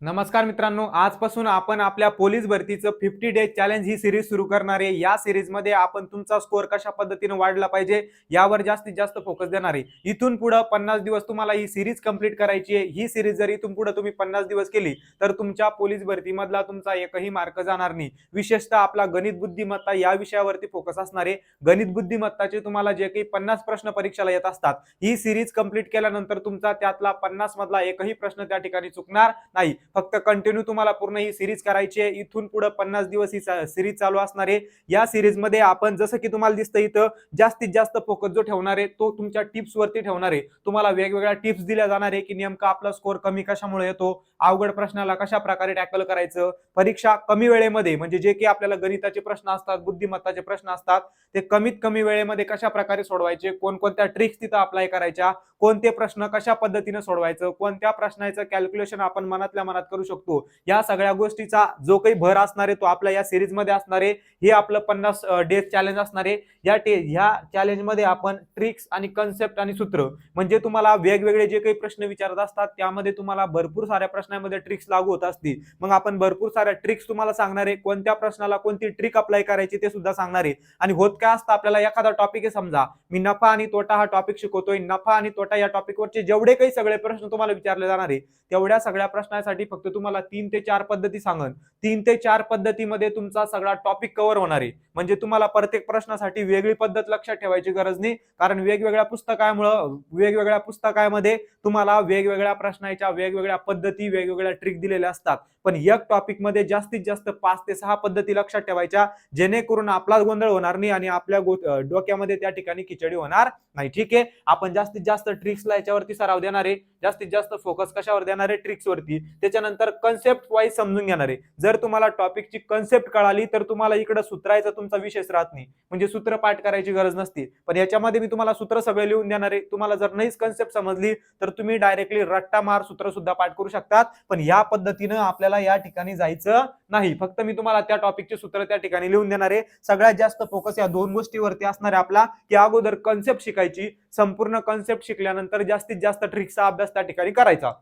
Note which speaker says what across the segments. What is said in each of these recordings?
Speaker 1: नमस्कार मित्रांनो आजपासून आपण आपल्या पोलीस भरतीचं फिफ्टी डे चॅलेंज ही सिरीज सुरू करणार आहे. या सिरीजमध्ये आपण तुमचा स्कोअर कशा पद्धतीने वाढला पाहिजे यावर जास्तीत जास्त फोकस देणार आहे. इथून पुढं पन्नास दिवस तुम्हाला ही सिरीज कंप्लीट करायची आहे. ही सिरीज जर इथून पुढे तुम्ही पन्नास दिवस केली तर तुमच्या पोलीस भरतीमधला तुमचा एकही मार्क जाणार नाही. विशेषतः आपला गणित बुद्धिमत्ता या विषयावरती फोकस असणार आहे. गणित बुद्धिमत्ताचे तुम्हाला जे काही पन्नास प्रश्न परीक्षेला येत असतात ही सिरीज कंप्लीट केल्यानंतर तुमचा त्यातला पन्नास मधला एकही प्रश्न त्या ठिकाणी चुकणार नाही. फक्त कंटिन्यू तुम्हाला पूर्ण ही सिरीज करायची आहे. इथून पुढे पन्नास दिवस ही सिरीज चालू असणार आहे. या सिरीजमध्ये आपण जसं की तुम्हाला दिसतं इथं जास्तीत जास्त फोकस जो ठेवणार आहे तो तुमच्या टिप्स वरती ठेवणार आहे. तुम्हाला वेगवेगळ्या टिप्स दिल्या जाणार आहे की नेमका आपला स्कोअर कमी कशामुळे येतो अवघड प्रश्नाला कशा प्रकारे टॅकल करायचं परीक्षा कमी वेळेमध्ये म्हणजे जे की आपल्याला गणिताचे प्रश्न असतात बुद्धिमत्ताचे प्रश्न असतात ते कमीत कमी वेळेमध्ये कशा प्रकारे सोडवायचे कोणकोणत्या ट्रिक्स तिथं अप्लाय करायच्या कोणते प्रश्न कशा पद्धतीने सोडवायचं कोणत्या प्रश्नाचं कॅल्क्युलेशन आपण मनातल्या मनात करू शकतो. या सगळ्या गोष्टीचा जो काही भर असणार आहे तो आपल्या या सिरीजमध्ये असणार आहे. हे आपलं पन्नास डेज चॅलेंज असणार आहे. या टे ह्या चॅलेंजमध्ये आपण ट्रिक्स आणि कन्सेप्ट आणि सूत्र म्हणजे तुम्हाला वेगवेगळे जे काही प्रश्न विचारत असतात त्यामध्ये तुम्हाला भरपूर साऱ्या प्रश्नांमध्ये ट्रिक्स लागू होत असतील. मग आपण भरपूर साऱ्या ट्रिक्स तुम्हाला सांगणार आहे. कोणत्या प्रश्नाला कोणती ट्रिक अप्लाय करायची ते सुद्धा सांगणार आहे. आणि होत काय असतं आपल्याला एखादा टॉपिक आहे समजा मी नफा आणि तोटा हा टॉपिक शिकवतोय. नफा आणि तोटा या टॉपिकवरचे जेवढे काही सगळे प्रश्न तुम्हाला विचारले जाणार आहे तेवढ्या सगळ्या प्रश्नासाठी फक्त तुम्हाला तीन ते चार पद्धती सांगन. तीन ते चार पद्धतीमध्ये तुमचा सगळा टॉपिक कव्हर होणार आहे. म्हणजे तुम्हाला प्रत्येक प्रश्नासाठी वेगळी पद्धत लक्षात ठेवायची गरज नाही. कारण वेगवेगळ्या पुस्तकामुळं वेगवेगळ्या पुस्तकामध्ये तुम्हाला वेगवेगळ्या प्रश्नाच्या वेगवेगळ्या पद्धती वेगवेगळ्या ट्रिक दिलेल्या असतात. पण एक टॉपिकमध्ये जास्तीत जास्त पाच ते सहा पद्धती लक्षात ठेवायच्या जेणेकरून आपला गोंधळ होणार नाही आणि आपल्या डोक्यामध्ये त्या ठिकाणी खिचडी होणार नाही. ठीक आहे? आपण जास्तीत जास्त ट्रिक्सला याच्यावरती सराव देणार आहे. जास्तीत जास्त फोकस कशावर देणार आहे? ट्रिक्स वरती. त्याच्यानंतर कन्सेप्ट वाईज समजून घेणार आहे. जर तुम्हाला टॉपिकची कन्सेप्ट कळाली तर तुम्हाला इकडे सूत्रायचा तुमचा विशेष राहत नाही. म्हणजे सूत्र पाठ करायची गरज नसते. पण याच्यामध्ये मी तुम्हाला सूत्र सगळे लिहून देणार आहे. तुम्हाला जर नाहीच कन्सेप्ट समजली तर तुम्ही डायरेक्टली रट्टा मार सूत्र सुद्धा पाठ करू शकतात. पण या पद्धतीनं आपल्याला या ठिकाणी जायचं नाही. फक्त मी तुम्हाला त्या टॉपिकचे सूत्र त्या ठिकाणी लिहून देणार आहे. सगळ्यात जास्त फोकस या दोन गोष्टीवरती असणार आहे आपला. की अगोदर कन्सेप्ट शिकायची संपूर्ण कन्सेप्ट शिकल्यानंतर जास्तीत जास्त ट्रिक्सचा अभ्यास त्या ठिकाणी करायचा.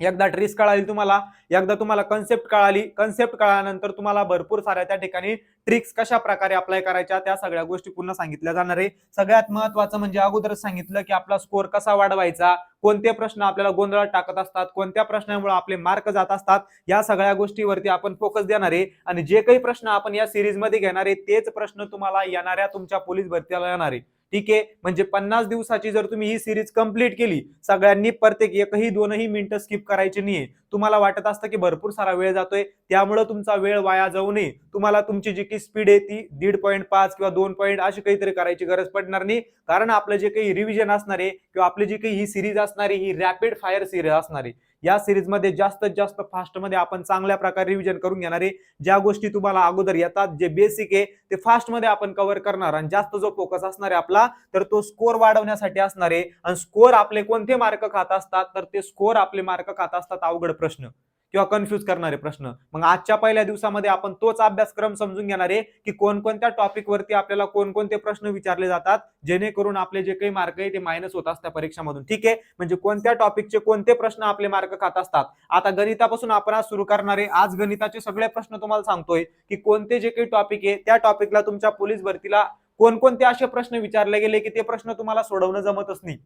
Speaker 1: एकदा ट्रिक्स कळाली तुम्हाला एकदा तुम्हाला कन्सेप्ट कळाली कन्सेप्ट कळाल्यानंतर तुम्हाला भरपूर साऱ्या त्या ठिकाणी ट्रिक्स कशा प्रकारे अप्लाय करायच्या त्या सगळ्या गोष्टी पुन्हा सांगितल्या जाणार आहे. सगळ्यात महत्वाचं म्हणजे अगोदर सांगितलं की आपला स्कोअर कसा वाढवायचा कोणते प्रश्न आपल्याला गोंधळात टाकत असतात कोणत्या प्रश्नामुळे आपले मार्क जात असतात या सगळ्या गोष्टीवरती आपण फोकस देणार आहे. आणि जे काही प्रश्न आपण या सिरीजमध्ये घेणार आहे तेच प्रश्न तुम्हाला येणाऱ्या तुमच्या पोलीस भरतीला येणार आहे. ठीक आहे? म्हणजे पन्नास दिवसाची जर तुम्ही ही सिरीज कंप्लीट केली सगळ्यांनी प्रत्येक एकही दोनही मिनिटं स्किप करायची नाहीये. तुम्हाला वाटत असतं की भरपूर सारा वेळ जातोय त्यामुळे तुमचा वेळ वाया जाऊ नये. तुम्हाला तुमची जी काही स्पीड आहे ती दीड पॉईंट पाच किंवा दोन पॉईंट अशी काहीतरी करायची गरज पडणार नाही. कारण आपलं जे काही रिव्हिजन असणार आहे किंवा आपली जी काही ही सिरीज असणार आहे ही रॅपिड फायर सिरीज असणार आहे या सिरीजमध्ये जास्तीत जास्त फास्टमध्ये आपण चांगल्या प्रकारे रिव्हिजन करून घेणार आहे. ज्या गोष्टी तुम्हाला अगोदर येतात जे बेसिक आहे ते फास्टमध्ये आपण कव्हर करणार आणि जास्त जो फोकस असणार आहे आपला तर तो स्कोअर वाढवण्यासाठी असणार आहे. आणि स्कोअर आपले कोणते मार्क खात असतात तर ते स्कोअर आपले मार्क खात असतात अवघड प्रश्न किंवा कन्फ्युज करणारे प्रश्न. मग आजच्या पहिल्या दिवसामध्ये आपण तोच अभ्यासक्रम समजून घेणार आहे की कोणकोणत्या टॉपिक वरती आपल्याला कोणकोणते प्रश्न विचारले जातात जेणेकरून आपले जे काही मार्क आहे ते मायनस होत असतात परीक्षामधून. ठीक आहे? म्हणजे कोणत्या टॉपिकचे कोणते प्रश्न आपले मार्क खात असतात? आता गणितापासून आपण आज सुरू करणार आहे. आज गणिताचे सगळे प्रश्न तुम्हाला सांगतोय की कोणते जे काही टॉपिक आहे त्या टॉपिकला तुमच्या पोलीस भरतीला कोणकोणते असे प्रश्न विचारले गेले की ते प्रश्न तुम्हाला सोडवणं जमतच नाही.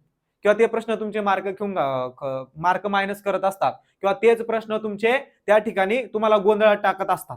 Speaker 1: किंवा ते प्रश्न तुमचे मार्क घेऊन मार्क मायनस करत असतात. किंवा तेच प्रश्न तुमचे त्या ठिकाणी तुम्हाला गोंधळात टाकत असतात.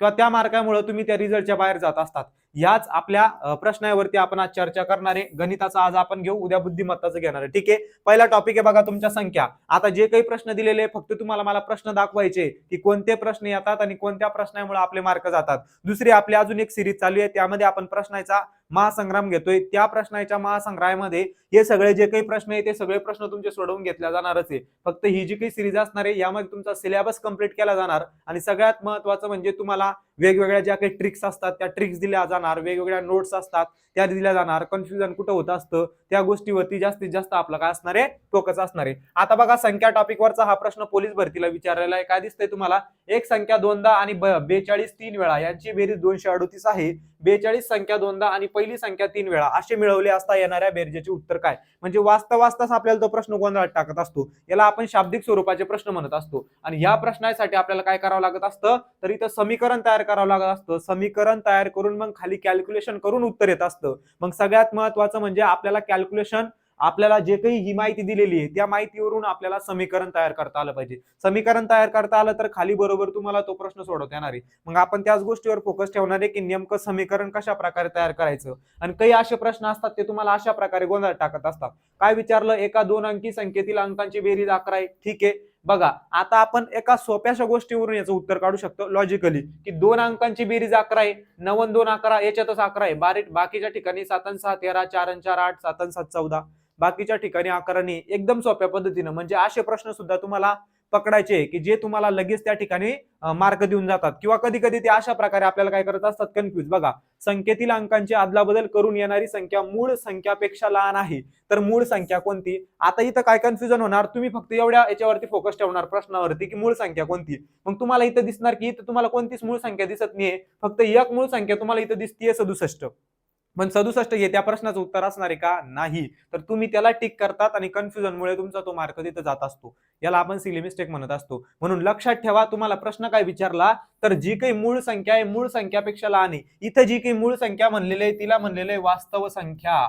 Speaker 1: किंवा त्या मार्कामुळे तुम्ही त्या रिझल्टच्या बाहेर जात असतात. याच आपल्या प्रश्नावरती आपण आज चर्चा करणारे गणिताचा आज आपण घेऊ उद्या बुद्धिमत्ताचं घेणार आहे. ठीक आहे? पहिला टॉपिक आहे बघा तुमच्या संख्या. आता जे काही प्रश्न दिलेले फक्त तुम्हाला मला प्रश्न दाखवायचे की कोणते प्रश्न येतात आणि कोणत्या प्रश्नामुळे आपले मार्क जातात. दुसरी आपली अजून एक सिरीज चालू आहे. त्यामध्ये आपण प्रश्नाचा महासंग्राम घेतोय. त्या प्रश्नाच्या महासंग्रहामध्ये हे सगळे जे काही प्रश्न आहे ते सगळे प्रश्न तुमचे सोडवून घेतल्या जाणारच आहे. फक्त ही जी काही सिरीज असणार आहे यामध्ये तुमचा सिलेबस कंप्लीट केला जाणार आणि सगळ्यात महत्वाचं म्हणजे तुम्हाला वेगवेगळ्या ज्या काही ट्रिक्स असतात त्या ट्रिक्स दिल्या जाणार वेगवेगळ्या नोट्स असतात त्या दिल्या जाणार. कन्फ्युजन कुठं होत असतं त्या गोष्टीवरती जास्तीत जास्त आपलं काय असणार आहे फोकस असणार आहे. आता बघा संख्या टॉपिक वरचा हा प्रश्न पोलीस भरतीला विचारलेला आहे. काय दिसतंय तुम्हाला? एक संख्या दोनदा आणि बेचाळीस तीन वेळा. यांची बेरीज दोनशे अडोतीस आहे. बेचाळीस संख्या दोनदा आणि पहिली संख्या तीन वेळा. असे मिळवले असता येणाऱ्या बेरजेचे उत्तर काय? म्हणजे वाचता वाचताच आपल्याला तो प्रश्न गोंधळात टाकत असतो. याला आपण शाब्दिक स्वरूपाचे प्रश्न म्हणत असतो. आणि या प्रश्नासाठी आपल्याला काय करावं लागत असतं? तर इथं समीकरण तयार करावं लागत असतं. समीकरण तयार करून मग खाली कॅल्क्युलेशन करून उत्तर येत असतं. मग सगळ्यात महत्वाचं म्हणजे आपल्याला कॅल्क्युलेशन आपल्याला जे काही ही माहिती दिलेली आहे त्या माहितीवरून आपल्याला समीकरण तयार करता आलं पाहिजे. समीकरण तयार करता आलं तर खाली बरोबर तुम्हाला तो प्रश्न सोडवता येणार आहे. मग आपण त्याच गोष्टीवर फोकस ठेवणार आहे की नेमकं समीकरण कशा प्रकारे तयार करायचं? आणि काही असे प्रश्न असतात ते तुम्हाला अशा प्रकारे गोंधळ टाकत असतात. काय विचारलं? एका दोन अंकी संख्येतील अंकांची बेरीज अकरा आहे. ठीक आहे. बघा आता आपण एका सोप्याशा गोष्टीवरून याचं उत्तर काढू शकतो लॉजिकली की दोन अंकांची बेरीज अकरा आहे. नवन दोन अकरा याच्यातच अकरा आहे. बारीक बाकीच्या ठिकाणी सातन सहा तेरा चार चार आठ सातन सात चौदा. बाकीच्या ठिकाणी आकाराने एकदम सोप्या पद्धतीनं म्हणजे असे प्रश्न सुद्धा तुम्हाला पकडायचे की जे तुम्हाला लगेच त्या ठिकाणी मार्क देऊन जातात. किंवा कधी कधी ते अशा प्रकारे आपल्याला काय करत असतात कन्फ्युज बघा संख्येतील अंकांची अदलाबदल करून येणारी संख्या मूळ संख्यापेक्षा लहान आहे. तर मूळ संख्या कोणती? आता इथं काय कन्फ्युजन होणार? तुम्ही फक्त एवढ्या याच्यावरती फोकस ठेवणार प्रश्नावरती की मूळ संख्या कोणती? मग तुम्हाला इथं दिसणार की इथं तुम्हाला कोणतीच मूळ संख्या दिसत नाहीये. फक्त एक मूळ संख्या तुम्हाला इथं दिसतीये सदुसष्ट. पण सदुसष्ट हे त्या प्रश्नाचं उत्तर असणार आहे का? नाही. तर तुम्ही त्याला टिक करतात आणि कन्फ्युजनमुळे तुमचा तो मार्क तिथं जात असतो. याला आपण सिली मिस्टेक म्हणत असतो. म्हणून लक्षात ठेवा तुम्हाला प्रश्न काय विचारला तर जी काही मूळ संख्या आहे मूळ संख्यापेक्षा लहान आहे. इथं जी काही मूळ संख्या म्हणलेली आहे तिला म्हणलेलं आहे वास्तव संख्या.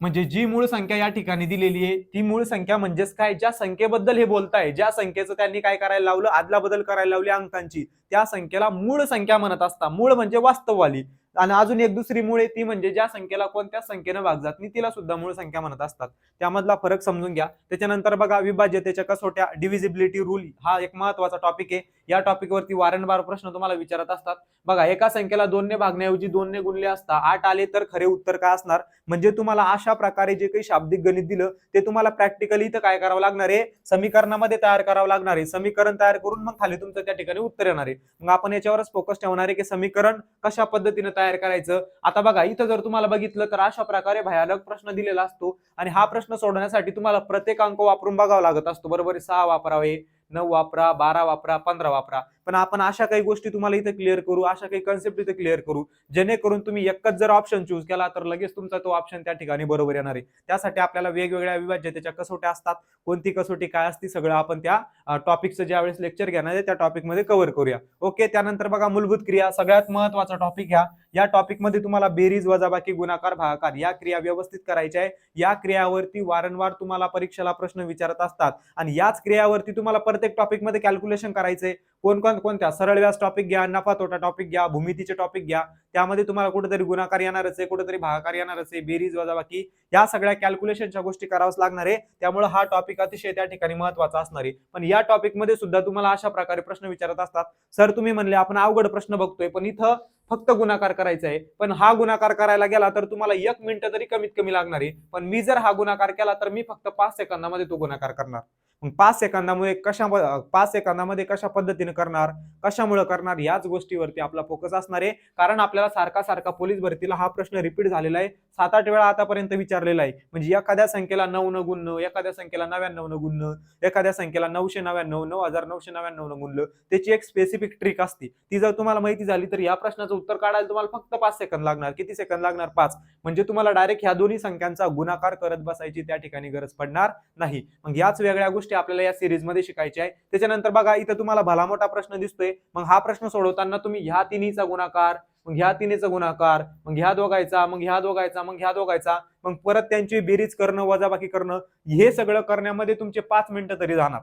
Speaker 1: म्हणजे जी मूळ संख्या या ठिकाणी दिलेली आहे ती मूळ संख्या म्हणजेच काय? ज्या संख्येबद्दल हे बोलताय ज्या संख्येचं त्यांनी काय करायला लावलं? आदला बदल करायला लावली अंकांची त्या संख्येला मूळ संख्या म्हणत असता. मूळ म्हणजे वास्तववाली. आणि अजून एक दुसरी मूळ आहे ती म्हणजे ज्या संख्येला कोणत्या संख्येनं भाग जात नाही तिला सुद्धा मूळ संख्या म्हणत असतात. त्यामधला फरक समजून घ्या. त्याच्यानंतर बघा विभाज्यतेच्या कसोट्या डिव्हिजिबिलिटी रूल हा एक महत्त्वाचा टॉपिक आहे. या टॉपिकवरती वारंवार प्रश्न तुम्हाला विचारत असतात. बघा एका संख्येला दोनने भागण्याऐवजी दोनने गुणले असता आठ आले तर खरे उत्तर काय असणार? म्हणजे तुम्हाला अशा प्रकारे जे काही शाब्दिक गणित दिलं ते तुम्हाला प्रॅक्टिकली इथं काय करावं लागणार आहे? समीकरणामध्ये तयार करावं लागणार आहे. समीकरण तयार करून मग खाली तुमचं त्या ठिकाणी उत्तर येणार आहे. मग आपण याच्यावरच फोकस ठेवणार आहे की समीकरण कशा पद्धतीने तयार करायचं. आता बघा इथं जर तुम्हाला बघितलं तर अशा प्रकारे भयानक प्रश्न दिलेला असतो आणि हा प्रश्न सोडवण्यासाठी तुम्हाला प्रत्येक अंक वापरून बघावा लागत असतो. बरोबर सहा वापरावे नऊ वापरा बारा वापरा पंधरा वापरा. पण आपण अशा काही गोष्टी तुम्हाला इथे क्लिअर करू अशा काही कन्सेप्ट इथे क्लिअर करू जेणेकरून तुम्ही एकच जर ऑप्शन चूज केला तर लगेच तुमचा तो ऑप्शन त्या ठिकाणी बरोबर येणार आहे. त्यासाठी आपल्याला वेगवेगळ्या विभाज्यतेच्या कसोट्या असतात कोणती कसोटी काय असती सगळं आपण त्या टॉपिकचं ज्या वेळेस लेक्चर घेणार आहे त्या टॉपिकमध्ये कव्हर करूया. ओके त्यानंतर बघा मूलभूत क्रिया सगळ्यात महत्त्वाचा टॉपिक घ्या या टॉपिकमध्ये तुम्हाला बेरीज वजाबाकी गुणाकार भागाकार या क्रिया व्यवस्थित करायच्या आहे. या क्रियावरती वारंवार तुम्हाला परीक्षेला प्रश्न विचारत असतात. आणि याच क्रियावरती तुम्हाला प्रत्येक टॉपिकमध्ये कॅल्क्युलेशन करायचंय. कोण कोण कोणत्या? सरळ व्यास टॉपिक घ्या नफा तोटा टॉपिक घ्या भूमितीचे टॉपिक घ्या. त्यामध्ये तुम्हाला कुठेतरी गुणाकार येणारच आहे कुठेतरी भागाकार येणारच आहे बेरीज वजाबाकी. या सगळ्या कॅल्क्युलेशनच्या गोष्टी कराव्याच लागणार आहे. त्यामुळे हा टॉपिक अतिशय त्या ठिकाणी महत्त्वाचा असणार आहे. पण या टॉपिकमध्ये सुद्धा तुम्हाला अशा प्रकारे प्रश्न विचारत असतात. सर तुम्ही म्हणले आपण अवघड प्रश्न बघतोय पण इथं फक्त गुणाकार करायचा आहे. पण हा गुणाकार करायला गेला तर तुम्हाला एक मिनिट तरी कमीत कमी लागणार आहे. पण मी जर हा गुणाकार केला तर मी फक्त पाच सेकंदामध्ये तो गुणाकार करणार. मग पाच सेकंदामध्ये कशा पाच सेकंदामध्ये कशा पद्धतीने करणार कशामुळे करणार याच गोष्टीवरती आपला फोकस असणार आहे. कारण आपल्याला सारखा सारखा पोलीस भरतीला हा प्रश्न रिपीट झालेला आहे. सात आठ वेळा आतापर्यंत विचारलेला आहे. म्हणजे एखाद्या संख्येला नऊ न गुणणं एखाद्या संख्येला नव्याण्णव न गुणणं एखाद्या संख्येला नऊशे नव्याण्णव नऊ हजार नऊशे नव्याण्णव न गुणलं त्याची एक स्पेसिफिक ट्रिक असते. ती जर तुम्हाला माहिती झाली तर या प्रश्नाचं उत्तर काढायला तुम्हाला फक्त पाच सेकंद लागणार. किती सेकंद लागणार? पाच. म्हणजे तुम्हाला डायरेक्ट ह्या दोन्ही संख्यांचा गुणाकार करत बसायची त्या ठिकाणी गरज पडणार नाही. मग याच वेगळ्या गोष्टी आपल्याला या सिरीजमध्ये शिकायच्या आहे. त्याच्यानंतर बघा इथं तुम्हाला भला मोठा प्रश्न दिसतोय. मग हा प्रश्न सोडवताना तुम्ही ह्या तिन्हीचा गुणाकार मग ह्या तिन्हीचा गुणाकार मग ह्या दोघायचा मग ह्या दोघायचा मग ह्या दोघायचा मग परत त्यांची बेरीज करणं वजाबाकी करणं हे सगळं करण्यामध्ये तुमचे पाच मिनिटं तरी जाणार.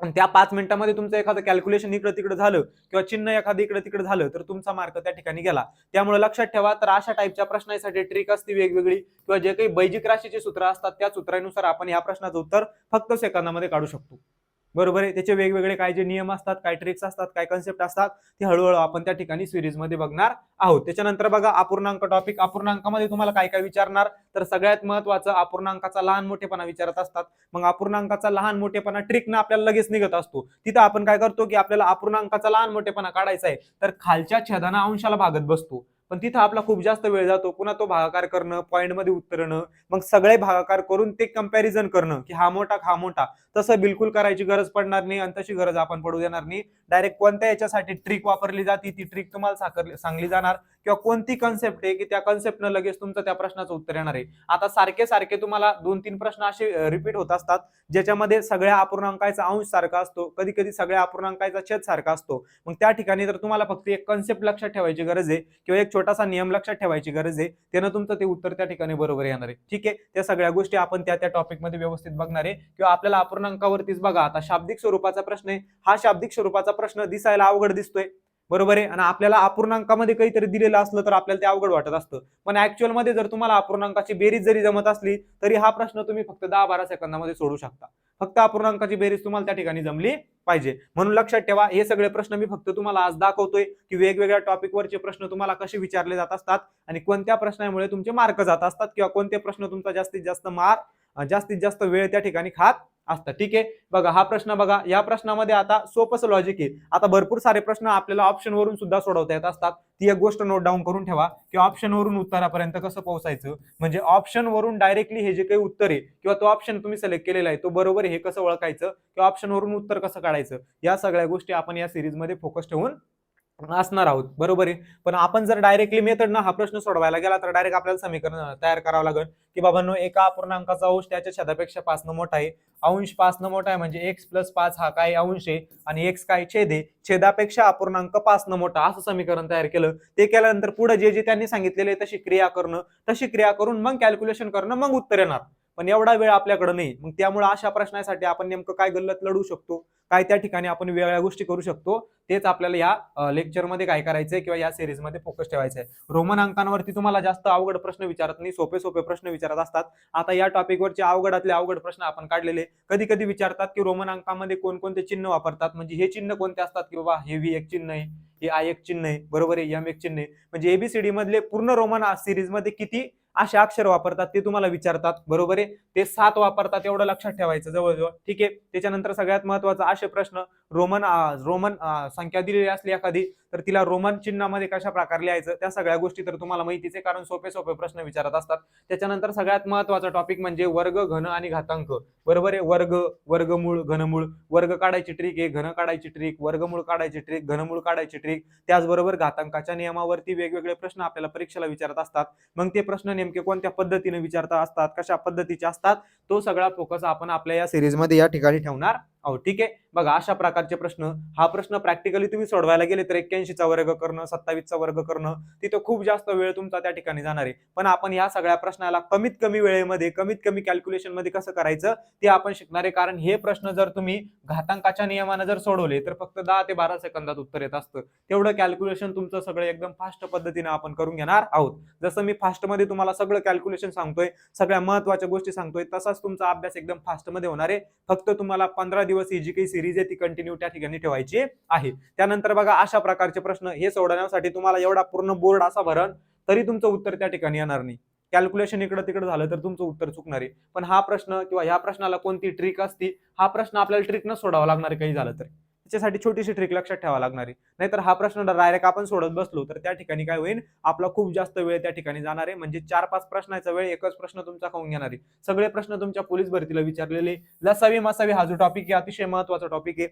Speaker 1: आणि त्या पाच मिनिटांमध्ये तुमचं एखादं कॅल्क्युलेशन इकडे तिकडं झालं किंवा चिन्ह एखादं इकडे तिकडे झालं तर तुमचा मार्क त्या ठिकाणी गेला. त्यामुळे लक्षात ठेवा तर अशा टाईपच्या प्रश्नासाठी ट्रिक असते वेगवेगळी किंवा जे काही बैजिक राशीचे सूत्र असतात त्या सूत्रानुसार आपण या प्रश्नाचं उत्तर फक्त सेकंदामध्ये काढू शकतो. बरोबर आहे. त्याचे वेगवेगळे काय जे नियम असतात काय ट्रिक्स असतात काय कन्सेप्ट असतात ते हळूहळू आपण त्या ठिकाणी सिरीजमध्ये बघणार आहोत. त्याच्यानंतर बघा अपूर्णांक टॉपिक अपूर्णांकामध्ये तुम्हाला काय काय विचारणार? तर सगळ्यात महत्वाचं अपूर्णांकाचा लहान मोठेपणा विचारत असतात. मग अपूर्णांकाचा लहान मोठेपणा ट्रिकनं आपल्याला लगेच निघत असतो. तिथं आपण काय करतो की आपल्याला अपूर्णांकाचा लहान मोठेपणा काढायचा आहे. तर खालच्या छेदाना अंशाला भागत बसतो. पण तिथं आपला खूप जास्त वेळ जातो. पुन्हा तो भागाकार करणं पॉईंटमध्ये उतरणं मग सगळे भागाकार करून ते कंपॅरिझन करणं की हा मोठा हा मोठा. तसं बिलकुल करायची गरज पडणार नाही आणि तशी गरज आपण पडू देणार नाही. डायरेक्ट कोणत्या याच्यासाठी ट्रिक वापरली जाते ती ट्रिक तुम्हाला साकारली सांगली जाणार. किंवा कोणती कन्सेप्ट आहे की त्या कन्सेप्टनं लगेच तुमचं त्या प्रश्नाचं उत्तर येणार आहे? आता सारखे सारखे तुम्हाला दोन तीन प्रश्न असे रिपीट होत असतात ज्याच्यामध्ये सगळ्या अपूर्णांकाचा अंश सारखा असतो कधी कधी सगळ्या अपूर्णांकाचा छेद सारखा असतो. मग त्या ठिकाणी तर तुम्हाला फक्त एक कन्सेप्ट लक्षात ठेवायची गरज आहे किंवा एक छोटासा नियम लक्षात ठेवायची गरज आहे. त्यानं तुमचं ते उत्तर त्या ठिकाणी बरोबर येणार आहे. ठीक आहे? त्या सगळ्या गोष्टी आपण त्या त्या टॉपिकमध्ये व्यवस्थित बघणार आहे. किंवा आपल्याला अपूर्णांकावरतीच बघा. आता शाब्दिक स्वरूपाचा प्रश्न आहे. हा शाब्दिक स्वरूपाचा प्रश्न दिसायला अवघड दिसतोय. बरोबर आहे? आणि आपल्याला अपूर्णांकामध्ये काहीतरी दिलेलं असलं तर आपल्याला ते अवघड वाटत असतं. पण ऍक्च्युअलमध्ये जर तुम्हाला अपूर्णांकाची बेरीज जरी जमत असली तरी हा प्रश्न तुम्ही फक्त दहा बारा सेकंदामध्ये सोडू शकता. फक्त अपूर्णांकाची बेरीज तुम्हाला त्या ठिकाणी जमली पाहिजे. म्हणून लक्षात ठेवा हे सगळे प्रश्न मी फक्त तुम्हाला आज दाखवतोय की वेगवेगळ्या टॉपिकवरचे प्रश्न तुम्हाला कसे विचारले जात असतात आणि कोणत्या प्रश्नामुळे तुमचे मार्क जात असतात किंवा कोणते प्रश्न तुमचा जास्तीत जास्त मार्क जास्तीत जास्त वेळ त्या ठिकाणी खात असतं. ठीक आहे? बघा हा प्रश्न बघा. या प्रश्नामध्ये आता सोपस लॉजिक आहे. आता भरपूर सारे प्रश्न आपल्याला ऑप्शन वरून सुद्धा सोडवता येत असतात. ती एक गोष्ट नोट डाऊन करून ठेवा की ऑप्शनवरून उत्तरापर्यंत कसं पोहोचायचं? म्हणजे ऑप्शन वरून डायरेक्टली हे जे काही उत्तर आहे किंवा तो ऑप्शन तुम्ही सिलेक्ट केलेला आहे तो बरोबर हे कसं ओळखायचं? किंवा ऑप्शनवरून उत्तर कसं काढायचं? या सगळ्या गोष्टी आपण या सिरीजमध्ये फोकस ठेवून असणार आहोत. बरोबर आहे? पण आपण जर डायरेक्टली मेथड ना हा प्रश्न सोडवायला गेला तर डायरेक्ट आपल्याला समीकरण तयार करावं लागेल. की बाबांनो एका अपूर्णांकाचा अंश त्याच्या छेदापेक्षा पाचनं मोठा आहे. अंश पाचनं मोठा आहे म्हणजे एक्स प्लस पाच हा काय अंश आहे? आणि एक्स काय छेद आहे? छेदापेक्षा अपूर्णांक पाचनं मोठा. असं समीकरण तयार केलं. ते केल्यानंतर पुढे जे जे त्यांनी सांगितलेले तशी क्रिया करणं तशी क्रिया करून मग कॅल्क्युलेशन करणं मग उत्तर येणार. पण एवढा वेळ आपल्याकडे नाही. मग त्यामुळे अशा प्रश्नासाठी आपण नेमकं काय गल्लत लढू शकतो? काय त्या ठिकाणी आपण वेगळ्या गोष्टी करू शकतो? तेच आपल्याला या लेक्चरमध्ये काय करायचंय किंवा या सिरीजमध्ये फोकस ठेवायचा आहे रोमन अंकांवरती तुम्हाला जास्त अवघड प्रश्न विचारत नाही सोपे सोपे प्रश्न विचारत असतात. आता या टॉपिकवरचे अवघडातले अवघड प्रश्न आपण काढलेले. कधी कधी विचारतात की रोमन अंकामध्ये कोणकोणते चिन्ह वापरतात? म्हणजे हे चिन्ह कोणते असतात की बाबा हे व्ही एक चिन्ह आहे हे आय एक चिन्ह आहे बरोबर आहे एम एक चिन्ह आहे. म्हणजे एबीसीडी मधले पूर्ण रोमन सिरीजमध्ये किती असे अक्षर वापरतात ते तुम्हाला विचारतात बरोबर आहे? ते सात वापरतात एवढं लक्षात ठेवायचं जवळजवळ. ठीक आहे? त्याच्यानंतर सगळ्यात महत्त्वाचा असे प्रश्न रोमन रोमन संख्या दिलेली असली एखादी तर तिला रोमन चिन्हामध्ये कशा प्रकारे लिहायचं त्या सगळ्या गोष्टी तर तुम्हाला माहितीच आहे कारण सोपे सोपे प्रश्न विचारत असतात. त्याच्यानंतर सगळ्यात महत्त्वाचा टॉपिक म्हणजे वर्ग घन आणि घातांक. बरोबर आहे? वर्ग वर्गमूळ घनमूळ. वर्ग काढायची ट्रिक आहे घन काढायची ट्रिक वर्गमूळ काढायची ट्रिक घनमूळ काढायची ट्रिक त्याचबरोबर घातांकाच्या नियमावरती वेगवेगळे प्रश्न आपल्याला परीक्षेला विचारत असतात. मग ते प्रश्न नेमके कोणत्या पद्धतीने विचारता असतात कशा पद्धतीचे असतात तो सगळा फोकस आपण आपल्या या सिरीजमध्ये या ठिकाणी ठेवणार आहोत ठीक आहे. बघा अशा प्रकारचे प्रश्न. हा प्रश्न प्रॅक्टिकली तुम्ही सोडवायला गेले तर एक्क्याऐंशीचा वर्ग करणं सत्तावीसचा वर्ग करणं तिथं खूप जास्त वेळ तुमचा त्या ठिकाणी जाणार आहे. पण आपण या सगळ्या प्रश्नाला कमीत कमी वेळेमध्ये कमीत कमी कॅल्क्युलेशनमध्ये कसं करायचं ते आपण शिकणार आहे. कारण हे प्रश्न जर तुम्ही घातांकाच्या नियमानं जर सोडवले तर फक्त दहा ते बारा सेकंदात उत्तर येत असतं. तेवढं कॅल्क्युलेशन तुमचं सगळं एकदम फास्ट पद्धतीने आपण करून घेणार आहोत. जसं मी फास्टमध्ये तुम्हाला सगळं कॅल्क्युलेशन सांगतोय सगळ्या महत्त्वाच्या गोष्टी सांगतोय तसाच तुमचा अभ्यास एकदम फास्टमध्ये होणार आहे. फक्त तुम्हाला पंधरा दिवस ही जी काही सिरीज आहे ती कंटिन्यू त्या ठिकाणी ठेवायची आहे. त्यानंतर बघा अशा प्रकारचे प्रश्न हे सोडवण्यासाठी तुम्हाला एवढा पूर्ण बोर्ड असा भरण तरी तुमचं उत्तर त्या ठिकाणी येणार नाही. कॅल्क्युलेशन इकडं तिकडं झालं तर तुमचं उत्तर चुकणार आहे. पण हा प्रश्न किंवा ह्या प्रश्नाला कोणती ट्रिक असती हा प्रश्न आपल्याला ट्रिक न सोडावा लागणार काही झालं तर. साठी छोटीशी ट्रिक लक्षात ठेवा लागणार आहे. नाहीतर हा प्रश्न डायरेक्ट आपण सोडत बसलो तर त्या ठिकाणी काय होईल? आपला खूप जास्त वेळ त्या ठिकाणी जाणार आहे. म्हणजे चार पाच प्रश्नाचा वेळ एकच प्रश्न तुमचा खाऊन घेणार आहे. सगळे प्रश्न तुमच्या पोलीस भरतीला विचारलेले. लसावी मासावी हा जो टॉपिक आहे अतिशय महत्त्वाचा टॉपिक आहे.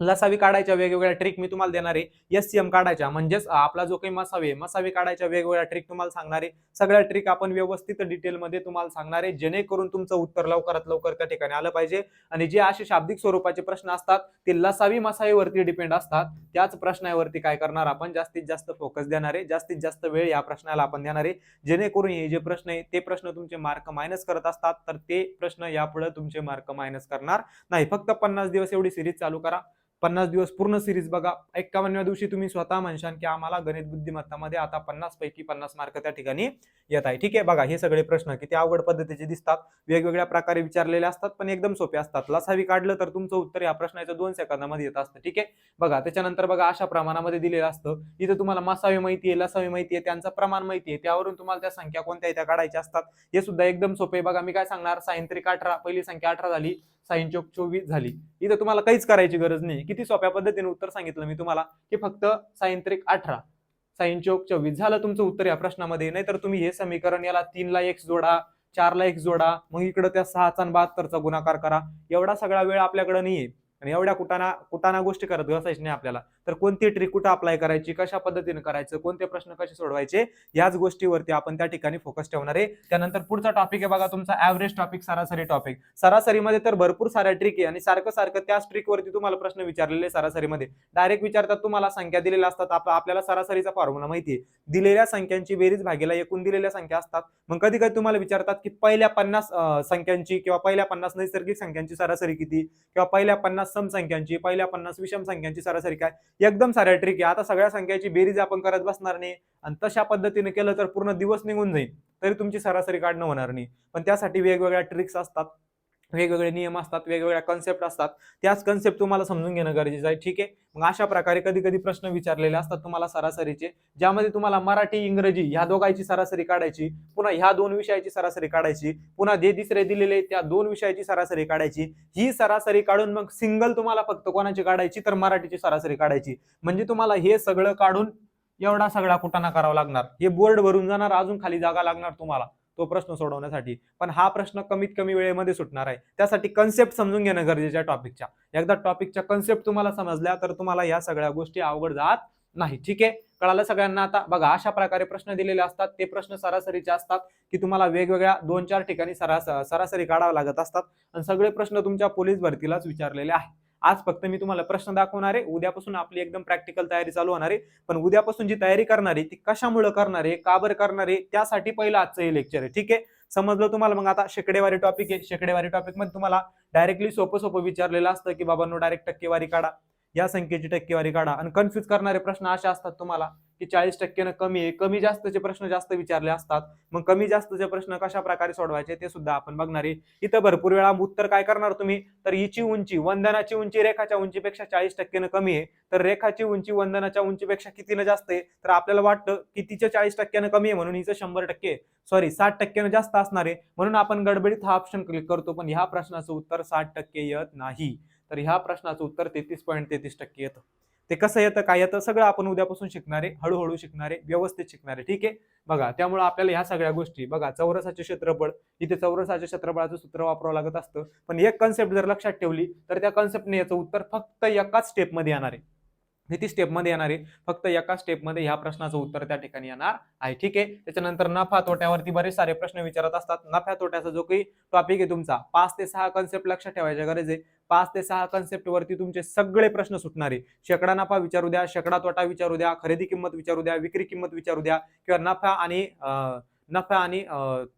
Speaker 1: लसावी काढायच्या वेगवेगळ्या ट्रिक मी तुम्हाला देणार आहे. एस सी एम काढायच्या म्हणजेच आपला जो काही मसावी आहे मसावी काढायच्या वेगवेगळ्या ट्रिक तुम्हाला सांगणार आहे. सगळ्या ट्रिक आपण व्यवस्थित डिटेलमध्ये तुम्हाला सांगणार आहे जेणेकरून तुमचं उत्तर लवकरात लवकर त्या ठिकाणी आलं पाहिजे. आणि जे असे शाब्दिक स्वरूपाचे प्रश्न असतात ते लसावी मसावीवरती डिपेंड असतात. त्याच प्रश्नावरती काय करणार आपण? जास्तीत जास्त फोकस देणार आहे. जास्तीत जास्त वेळ या प्रश्नाला आपण देणार आहे. जेणेकरून हे जे प्रश्न आहे ते प्रश्न तुमचे मार्क मायनस करत असतात तर ते प्रश्न यापुढे तुमचे मार्क मायनस करणार नाही. फक्त पन्नास दिवस एवढी सिरीज चालू करा. पन्नास दिवस पूर्ण सिरीज बघा. एक्कावन्नव्या दिवशी तुम्ही स्वतः म्हणशाल की आम्हाला गणित बुद्धिमत्तामध्ये आता पन्नास पैकी पन्नास मार्क त्या ठिकाणी येत आहे. ठीक आहे बघा हे सगळे प्रश्न किती अवघड पद्धतीचे दिसतात. वेगवेगळ्या प्रकारे विचारलेले असतात पण एकदम सोपे असतात. लसावी काढलं तर तुमचं उत्तर या प्रश्नाचं दोन सेकंदामध्ये येत असतं. ठीक आहे? बघा त्याच्यानंतर बघा अशा प्रमाणामध्ये दिलेलं असतं. इथं तुम्हाला मसावी माहिती आहे लसावी माहिती आहे त्यांचं प्रमाण माहिती आहे. त्यावरून तुम्हाला त्या संख्या कोणत्या त्या काढायच्या असतात. हे सुद्धा एकदम सोपे बघा मी काय सांगणार? सायंत्रिक अठरा पहिली संख्या अठरा झाली. साईन चौक चोवीस झाली. इथं तुम्हाला काहीच करायची गरज नाही. किती सोप्या पद्धतीने उत्तर सांगितलं मी तुम्हाला की फक्त सायंत्रिक अठरा साईन चौक चोवीस. झालं तुमचं उत्तर या प्रश्नामध्ये. नाहीतर तुम्ही हे समीकरण याला तीनला एक्स जोडा चारला एक्स जोडा मग इकडं त्या सहाचा आणि बहात्तरचा गुणाकार करा. एवढा सगळा वेळ आपल्याकडे नाहीये. आणि एवढ्या कुटाना कुटाना गोष्टी करत घसायची नाही आपल्याला. तर कोणती ट्रिक कुठं अप्लाय करायची कशा पद्धतीने करायचं कोणते प्रश्न कसे सोडवायचे याच गोष्टीवरती आपण त्या ठिकाणी फोकस ठेवणार आहे. त्यानंतर पुढचा टॉपिक आहे बघा तुमचा ऍव्हरेज टॉपिक सरासरी टॉपिक सरासरीमध्ये तर भरपूर साऱ्या ट्रिक आहे आणि सारखं सारखं त्याच ट्रिकवरती तुम्हाला प्रश्न विचारलेले सरासरीमध्ये. डायरेक्ट विचारतात तुम्हाला संख्या दिलेल्या असतात. आपल्याला सरासरीचा फॉर्म्युला माहिती आहे. दिलेल्या संख्यांची बेरीज भागीला एकूण दिलेल्या संख्या असतात. मग कधी कधी तुम्हाला विचारतात की पहिल्या पन्नास संख्यांची किंवा पहिल्या पन्नास नैसर्गिक संख्यांची सरासरी किती? किंवा पहिल्या पन्नास सम संख्यांची पहिल्या पन्नास विषम संख्यांची सरासरी काय? एकदम साऱ्या ट्रिक आहे. आता सगळ्या संख्याची बेरीज आपण करत बसणार नाही. आणि तशा पद्धतीने केलं तर पूर्ण दिवस निघून जाईल. तरी तुमची सरासरी काढणं होणार नाही. पण त्यासाठी वेगवेगळ्या ट्रिक्स असतात. वेगवेगळे नियम असतात वेगवेगळ्या कन्सेप्ट असतात. त्याच कन्सेप्ट तुम्हाला समजून घेणं गरजेचं आहे. ठीक आहे? मग अशा प्रकारे कधी कधी प्रश्न विचारलेले असतात तुम्हाला सरासरीचे ज्यामध्ये तुम्हाला मराठी इंग्रजी ह्या दोघांची सरासरी काढायची पुन्हा ह्या दोन विषयाची सरासरी काढायची पुन्हा जे तिसरे दिलेले त्या दोन विषयाची सरासरी काढायची. ही सरासरी काढून मग सिंगल तुम्हाला फक्त कोणाची काढायची तर मराठीची सरासरी काढायची. म्हणजे तुम्हाला हे सगळं काढून एवढा सगळा कुटाणा करावा लागणार. हे बोर्ड भरून जाणार अजून खाली जागा लागणार तुम्हाला. तो प्रश्न सोडवण्यासाठी. पण हा प्रश्न कमीत कमी वेळेमध्ये सुटणार आहे. त्यासाठी कन्सेप्ट समजून घेणं गरजेच्या टॉपिकच्या एकदा टॉपिकच्या कन्सेप्ट तुम्हाला समजल्या तर तुम्हाला या सगळ्या गोष्टी अवघड जात नाही ठीक आहे? कळालं सगळ्यांना आता? बघा अशा प्रकारे प्रश्न दिलेले असतात. ते प्रश्न सरासरीचे असतात की तुम्हाला वेगवेगळ्या दोन चार ठिकाणी सरास सरासरी काढावं लागत असतात. आणि सगळे प्रश्न तुमच्या पोलीस भरतीलाच विचारलेले आहेत. आज फक्त मी तुम्हाला प्रश्न दाखवणार आहे. उद्यापासून आपली एकदम प्रॅक्टिकल तयारी चालू होणार आहे. पण उद्यापासून जी तयारी करणार आहे ती कशामुळे करणार आहे का बरं करणार आहे त्यासाठी पहिलं आजचं हे लेक्चर आहे. ठीक आहे? समजलं तुम्हाला? मग आता शेकडेवारी टॉपिक आहे. शेकडेवारी टॉपिकमध्ये तुम्हाला डायरेक्टली सोपं सोपं विचारलेलं असतं की बाबांनो डायरेक्ट टक्केवारी काढा. या संख्येची टक्केवारी काढा. आणि कन्फ्युज करणारे प्रश्न असे असतात तुम्हाला. की चाळीस टक्क्यानं कमी आहे. कमी जास्तचे प्रश्न जास्त विचारले असतात. मग कमी जास्तचे प्रश्न कशा प्रकारे सोडवायचे ते सुद्धा आपण बघणार आहे. इथं भरपूर वेळा उत्तर काय करणार तुम्ही? तर हिची उंची वंदनाची उंची रेखाच्या उंचीपेक्षा चाळीस टक्क्यानं कमी आहे. तर रेखाची उंची वंदनाच्या उंचीपेक्षा कितीनं जास्त आहे? तर आपल्याला वाटतं की तिच्या चाळीस टक्क्यानं कमी आहे म्हणून हिचं शंभर टक्के सॉरी साठ टक्क्यानं जास्त असणार आहे. म्हणून आपण गडबडीत हा ऑप्शन क्लिक करतो पण ह्या प्रश्नाचं उत्तर साठ टक्के येत नाही. तर ह्या प्रश्नाचं उत्तर तेहतीस पॉईंट तेहतीस टक्के येतं. ते कसं येतं काय येतं सगळं आपण उद्यापासून शिकणार आहे हळूहळू शिकणार आहे व्यवस्थित शिकणार आहे ठीक आहे? बघा त्यामुळे आपल्याला ह्या सगळ्या गोष्टी बघा चौरसाचे क्षेत्रफळ इथे चौरसाच्या क्षेत्रफळाचं सूत्र वापरावं लागत असतं पण एक कन्सेप्ट जर लक्षात ठेवली तर त्या कन्सेप्टने याचं उत्तर फक्त एकाच स्टेपमध्ये येणार आहे. किती स्टेपमध्ये येणार आहे? फक्त एका स्टेपमध्ये ह्या प्रश्नाचं उत्तर त्या ठिकाणी येणार आहे ठीक आहे? त्याच्यानंतर नफा तोट्यावरती बरेच सारे प्रश्न विचारत असतात. नफ्या तोट्याचा जो काही टॉपिक आहे तुमचा पाच ते सहा कन्सेप्ट लक्षात ठेवायच्या गरज आहे. पाच ते सहा कन्सेप्ट वरती तुमचे सगळे प्रश्न सुटणारे. शेकडा नफा विचारू द्या शेकडा तोटा विचारू द्या खरेदी किंमत विचारू द्या विक्री किंमत विचारू द्या किंवा नफा आणि नफा आणि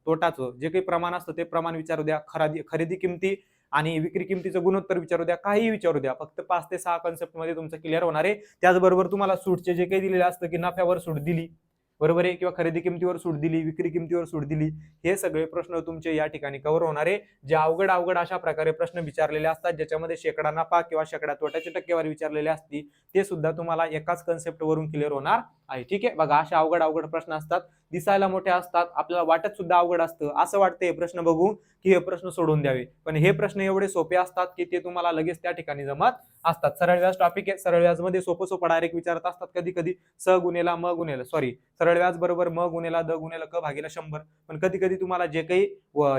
Speaker 1: तोटाचं जे काही प्रमाण असतं ते प्रमाण विचारू द्या खरेदी खरेदी किमती आणि विक्री किमतीचं गुणोत्तर विचारू द्या काही विचारू द्या. फक्त पाच ते सहा कन्सेप्टमध्ये तुमचं क्लिअर होणार आहे. त्याचबरोबर तुम्हाला सूटचे जे काही दिलेले असतं की नफ्यावर सूट दिली बरोबर आहे? किंवा खरेदी किमतीवर सूट दिली विक्री किमतीवर सूट दिली हे सगळे प्रश्न तुमचे या ठिकाणी कव्हर होणार आहे. जे अवघड अवघड अशा प्रकारे प्रश्न विचारलेले असतात ज्याच्यामध्ये शेकडा नफा किंवा शेकडा तोट्याची टक्केवारी विचारलेले असती ते सुद्धा तुम्हाला एकाच कन्सेप्ट वरून क्लिअर होणार आहे. ठीक आहे? बघा अशा अवघड अवघड प्रश्न असतात दिसायला मोठे असतात आपल्याला वाटत सुद्धा अवघड असतं. असं वाटतं हे प्रश्न बघू. की हे प्रश्न सोडून द्यावे. पण हे प्रश्न एवढे सोपे असतात की ते तुम्हाला लगेच त्या ठिकाणी जमत असतात. सरळ व्याज टॉपिक आहे. सरळ व्याजमध्ये सोपं सोपं डायरेक्ट विचारत असतात कधी कधी स गुन्हेला म गुन्हेला सॉरी सरळ व्याज बरोबर म गुन्हेला द गुन्हेला क भागीला शंभर. पण कधी कधी तुम्हाला जे काही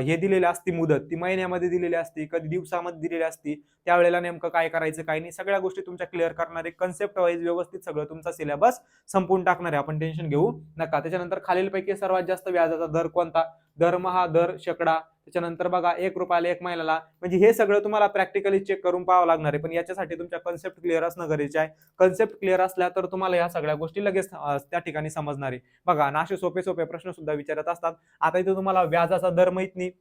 Speaker 1: हे दिलेले असती मुदत ती महिन्यामध्ये दिलेली असती कधी दिवसामध्ये दिलेली असती त्यावेळेला नेमकं काय करायचं काय नाही सगळ्या गोष्टी तुमच्या क्लिअर करणारे कन्सेप्ट वाईज व्यवस्थित सगळं तुमचा सिलेबस संपून टाकणार आहे. आपण टेन्शन घेऊ नका. त्याच्यानंतर खालीलपैकी सर्वात जास्त व्याजाचा दर कोणता? दरमहा दर शकडा. त्याच्यानंतर बघा एक रुपयाला एक महिन्याला. म्हणजे हे सगळं तुम्हाला प्रॅक्टिकली चेक करून पाहावं लागणार आहे. पण याच्यासाठी तुमच्या कन्सेप्ट क्लिअर असणं गरजेचे आहे. कन्सेप्ट क्लिअर असल्या तर तुम्हाला या सगळ्या गोष्टी लगेच त्या ठिकाणी समजणार आहे. बघा ना असे सोपे सोपे प्रश्न सुद्धा विचारत असतात. आता इथे तुम्हाला व्याजाचा दर माहीत नाही.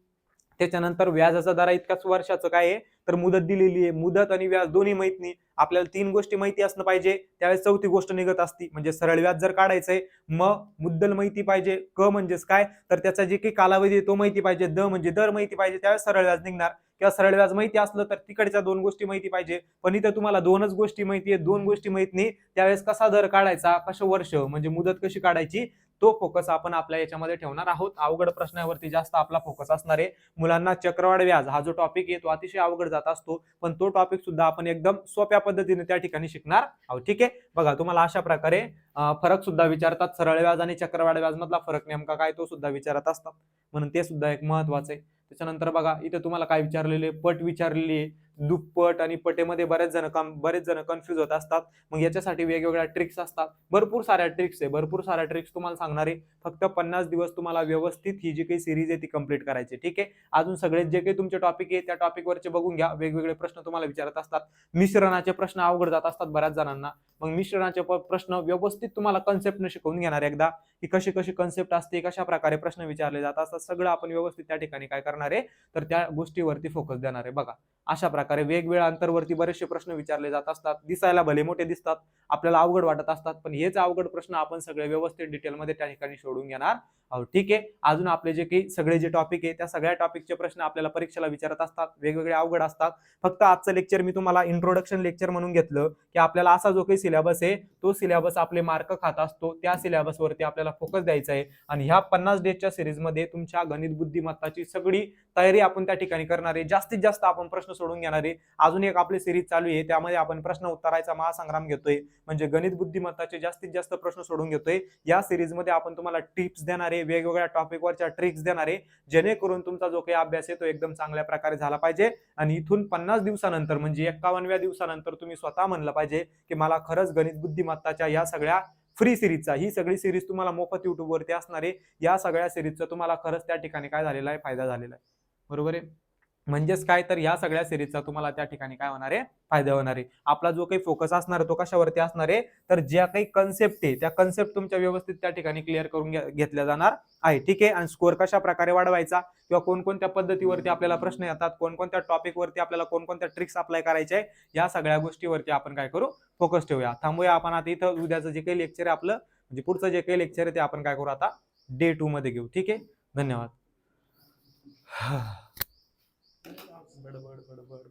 Speaker 1: त्याच्यानंतर व्याजाचा दर इतकाच वर्षाचं काय आहे? तर मुदत दिलेली आहे. मुदत आणि व्याज दोन्ही माहीत नाही आपल्याला तीन गोष्टी माहिती असणं पाहिजे त्यावेळेस चौथी गोष्ट निघत असती. म्हणजे सरळ व्याज जर काढायचंय म मुद्दल माहिती पाहिजे क म्हणजेच काय? तर त्याचा जे काही कालावधी आहे तो माहिती पाहिजे द म्हणजे दर माहिती पाहिजे त्यावेळेस सरळ व्याज निघणार. किंवा सरळ व्याज माहिती असलं तर तिकडच्या दोन गोष्टी माहिती पाहिजे. पण इथं तुम्हाला दोनच गोष्टी माहिती आहे दोन गोष्टी माहीत नाही. त्यावेळेस कसा दर काढायचा? कसं वर्ष? म्हणजे मुदत कशी काढायची? तो फोकस आपण आपल्या याच्यामध्ये ठेवणार आहोत. अवघड प्रश्नावरती जास्त आपला फोकस असणार आहे. मुलांना चक्रवाढ व्याज हा जो टॉपिक आहे तो अतिशय अवघड जात असतो. पण तो टॉपिक सुद्धा आपण एकदम सोप्या पद्धतीने त्या ठिकाणी शिकणार आहोत. ठीक आहे? बघा तुम्हाला अशा प्रकारे फरक सुद्धा विचारतात. सरळ व्याज आणि चक्रवाढ व्याज मधला फरक नेमका काय तो सुद्धा विचारत असतात. म्हणून ते सुद्धा एक महत्वाचं आहे. त्याच्यानंतर बघा इथे तुम्हाला काय विचारलेले पट विचारलेली आहे. दुप्पट आणि पटेमध्ये बरेच जण कम बरेच जण कन्फ्युज होत असतात. मग याच्यासाठी वेगवेगळ्या ट्रिक्स असतात. भरपूर साऱ्या ट्रिक्स आहे. भरपूर साऱ्या ट्रिक्स तुम्हाला सांगणार. आहे फक्त पन्नास दिवस तुम्हाला व्यवस्थित ही जी काही सिरीज आहे ती कंप्लीट करायची. ठीक आहे? अजून सगळे जे काही तुमचे टॉपिक आहे त्या टॉपिक वरचे बघून घ्या. वेगवेगळे प्रश्न तुम्हाला विचारत असतात. मिश्रणाचे प्रश्न अवघड जात असतात बऱ्याच जणांना. मग मिश्रणाचे प्रश्न व्यवस्थित तुम्हाला कन्सेप्टने शिकवून घेणार एकदा. की कशी कशी कन्सेप्ट असते कशा प्रकारे प्रश्न विचारले जात असतात. सगळं आपण व्यवस्थित त्या ठिकाणी काय करणार आहे? तर त्या गोष्टीवरती फोकस देणार आहे. बघा. अशा प्रकारे. वेगवेगळ््या अंतरवरती बरेचसे प्रश्न विचारले जात असतात. दिसायला भले मोठे दिसतात आपल्याला अवघड वाटत असतात पण हेच अवघड प्रश्न आपण सगळे व्यवस्थित डिटेलमध्ये त्या ठिकाणी सोडून घेणार आहोत. ठीक आहे? अजून आपले जे काही सगळे जे टॉपिक आहे त्या सगळ्या टॉपिकचे प्रश्न आपल्याला परीक्षेला विचारत असतात वेगवेगळे अवघड असतात. फक्त आजचं लेक्चर मी तुम्हाला इंट्रोडक्शन लेक्चर म्हणून घेतलं की आपल्याला असा जो काही सिलेबस आहे तो सिलेबस आपले मार्क खात असतो. त्या सिलेबसवरती आपल्याला फोकस द्यायचा आहे. आणि ह्या पन्नास डेजच्या सिरीजमध्ये तुमच्या गणित बुद्धिमत्ताची सगळी तयारी आपण त्या ठिकाणी करणार आहे. जास्तीत जास्त आपण प्रश्न सोडून घेणार आहे अजून एक आपली सिरीज चालू आहे. त्यामध्ये आपण प्रश्न उत्तरायचा महासंग्राम घेतोय. म्हणजे गणित बुद्धिमत्ताचे जास्तीत जास्त प्रश्न सोडून घेतोय. या सिरीजमध्ये आपण तुम्हाला टिप्स देणार आहे वेगवेगळ्या टॉपिकवरच्या ट्रिक्स देणार आहे जेणेकरून तुमचा जो काही अभ्यास आहे तो एकदम चांगल्या प्रकारे झाला पाहिजे. आणि इथून पन्नास दिवसानंतर म्हणजे एक्कावनव्या दिवसानंतर तुम्ही स्वतः म्हणलं पाहिजे की मला खरंच गणित बुद्धिमत्ताच्या या सगळ्या फ्री सिरीजचा ही सगळी सिरीज तुम्हाला मोफत युट्यूबवरती असणार आहे. या सगळ्या सिरीजचा तुम्हाला खरंच त्या ठिकाणी काय झालेला आहे? फायदा झालेला आहे. बरोबर आहे? म्हणजेच काय तर या सगळ्या सिरीजचा तुम्हाला त्या ठिकाणी काय होणार आहे? फायदा होणार आहे. आपला जो काही फोकस असणार आहे तो कशावरती असणार आहे? तर ज्या काही कन्सेप्ट आहे त्या कन्सेप्ट तुमच्या व्यवस्थित त्या ठिकाणी क्लिअर करून घेतल्या जाणार आहे. ठीक आहे? आणि स्कोअर कशा प्रकारे वाढवायचा? किंवा कोणकोणत्या पद्धतीवरती आपल्याला प्रश्न येतात? कोणकोणत्या टॉपिक वरती आपल्याला कोणकोणत्या ट्रिक्स अप्लाय करायचे आहे या सगळ्या गोष्टीवरती आपण काय करू? फोकस ठेवूया. थांबूया आपण आता इथं उद्याचं जे काही लेक्चर आहे आपलं म्हणजे पुढचं जे काही लेक्चर आहे ते आपण काय करू आता? डे टू मध्ये घेऊ. ठीक आहे? धन्यवाद. बडबड बडबड